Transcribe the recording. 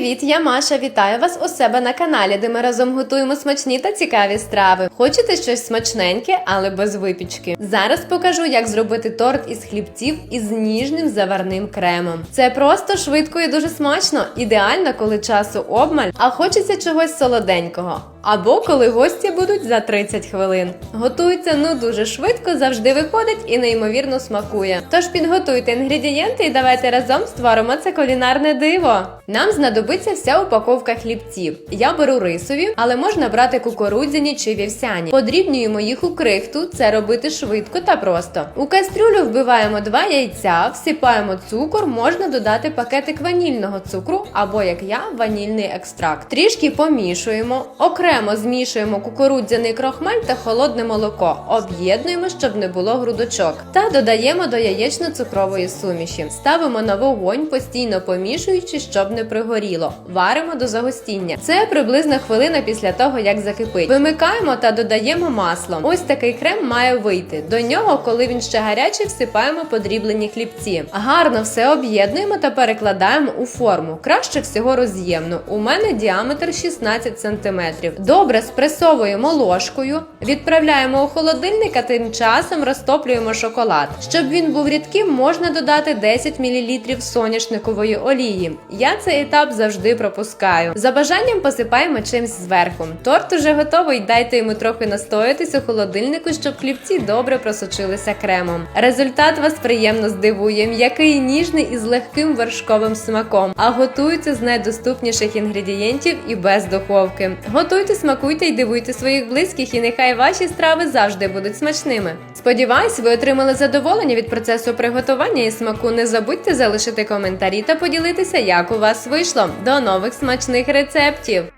Привіт, я Маша. Вітаю вас у себе на каналі, де ми разом готуємо смачні та цікаві страви. Хочете щось смачненьке, але без випічки? Зараз покажу, як зробити торт із хлібців із ніжним заварним кремом. Це просто швидко і дуже смачно, ідеально, коли часу обмаль, а хочеться чогось солоденького. Або коли гості будуть за 30 хвилин. Готується ну дуже швидко, завжди виходить і неймовірно смакує. Тож підготуйте інгредієнти і давайте разом створимо це кулінарне диво. Нам знадобиться вся упаковка хлібців. Я беру рисові, але можна брати кукурудзяні чи вівсяні. Подрібнюємо їх у крихту, це робити швидко та просто. У кастрюлю вбиваємо два яйця, всипаємо цукор, можна додати пакетик ванільного цукру або, як я, ванільний екстракт. Трішки помішуємо, окремо змішуємо кукурудзяний крохмаль та холодне молоко. Об'єднуємо, щоб не було грудочок. Та додаємо до яєчно-цукрової суміші. Ставимо на вогонь, постійно помішуючи, щоб не пригоріло. Варимо до загустіння. Це приблизно хвилина після того, як закипить. Вимикаємо та додаємо масло. Ось такий крем має вийти. До нього, коли він ще гарячий, всипаємо подріблені хлібці. Гарно все об'єднуємо та перекладаємо у форму. Краще всього роз'ємну. У мене діаметр 16 см. Добре спресовуємо ложкою, відправляємо у холодильник, а тим часом розтоплюємо шоколад. Щоб він був рідким, можна додати 10 мл соняшникової олії. Я цей етап завжди пропускаю. За бажанням посипаємо чимсь зверху. Торт уже готовий, дайте йому трохи настоятись у холодильнику, щоб хлібці добре просочилися кремом. Результат вас приємно здивує, м'який ніжний і з легким вершковим смаком, а готується з найдоступніших інгредієнтів і без духовки. Готуйте, смакуйте і дивуйте своїх близьких, і нехай ваші страви завжди будуть смачними. Сподіваюсь, ви отримали задоволення від процесу приготування і смаку. Не забудьте залишити коментарі та поділитися, як у вас вийшло. До нових смачних рецептів!